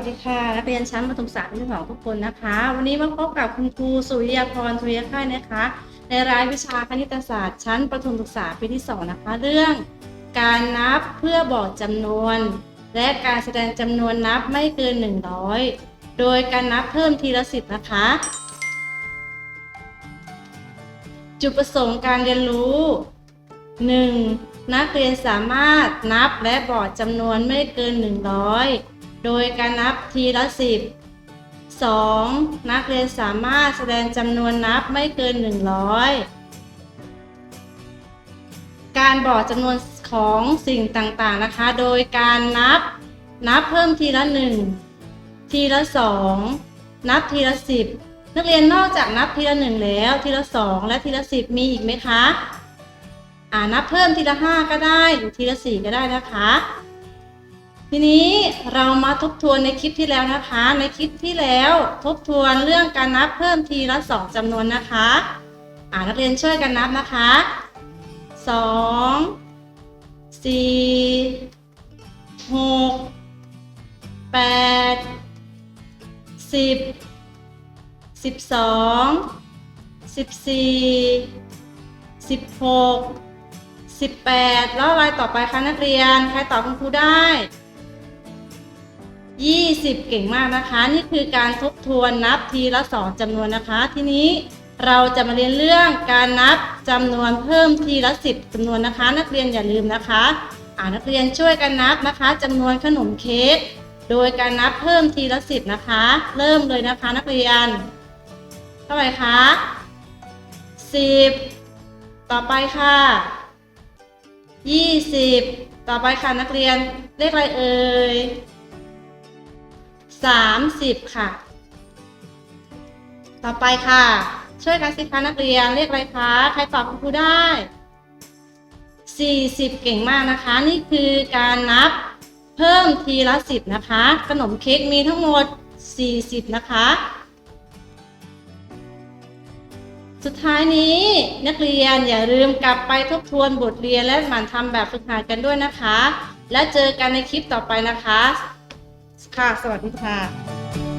นักเรียนชั้นประถมศึกษาปีที่สองทุกคนนะคะ วันนี้มาพบกับคุณครูสุริยาพรทุริยค่ายนะคะ ในรายวิชาคณิตศาสตร์ชั้นประถมศึกษาปีที่สองนะคะ เรื่อง การนับเพื่อบอกจำนวน และการแสดงจำนวนนับไม่เกิน 100 โดยการนับเพิ่มทีละสิบนะคะ จุดประสงค์การเรียนรู้ 1. นักเรียนสามารถนับและบอกจำนวนไม่เกิน 100 โดยการนับทีละ 10 2. นักเรียนสามารถแสดงจำนวนนับไม่เกิน 100 การบอกจำนวนของสิ่งต่างๆนะคะ โดยการนับนับเพิ่มทีละ 1 ทีละ 2 นับทีละ 10 นักเรียนนอกจากนับทีละ 1 แล้วทีละ 2 และทีละ 10 มีอีกไหมคะอ่านับเพิ่มทีละ 5 ก็ได้หรือทีละ 4 ก็ได้นะคะ ทีนี้เรามาทบทวนในคลิปที่แล้วนะคะ ในคลิปที่แล้วทบทวนเรื่องการนับเพิ่มทีละ 2จำนวนนะคะ อ่านักเรียนช่วยกันนับนะคะ 2 4 6 8 10 12 14 16 18 แล้วอะไรต่อไปคะนักเรียน ใครตอบคุณครูได้ 20 เก่งมากนะคะ นี่คือการทบทวนนับทีละ 2จำนวนนะคะ ทีนี้เราจะมาเรียนเรื่องการนับจำนวนเพิ่มทีละ 10จำนวนนะคะ นักเรียนอย่าลืมนะคะอ่านักเรียนช่วยกันนับนะคะจำนวนขนมเค้กโดยการนับเพิ่มทีละ 10 นะคะ เริ่มเลยนะคะนักเรียน เท่าไหร่คะ10 ต่อไปค่ะ 20 ต่อไปค่ะนักเรียนเลขอะไรเอ่ย 30 ค่ะ ต่อไปค่ะ ช่วยกันสิคะนักเรียนเลขอะไรคะ ใครตอบคุณครูได้ 40 เก่งมากนะคะ นี่คือการนับเพิ่มทีละ 10 นะคะ ขนมเค้กมีทั้งหมด 40 นะคะ สุดท้ายนี้นักเรียนอย่าลืมกลับไปทบทวนบทเรียนและหมั่นทำแบบฝึกหัดกันด้วยนะคะ และเจอกันในคลิปต่อไปนะคะ ค่ะ สวัสดีค่ะ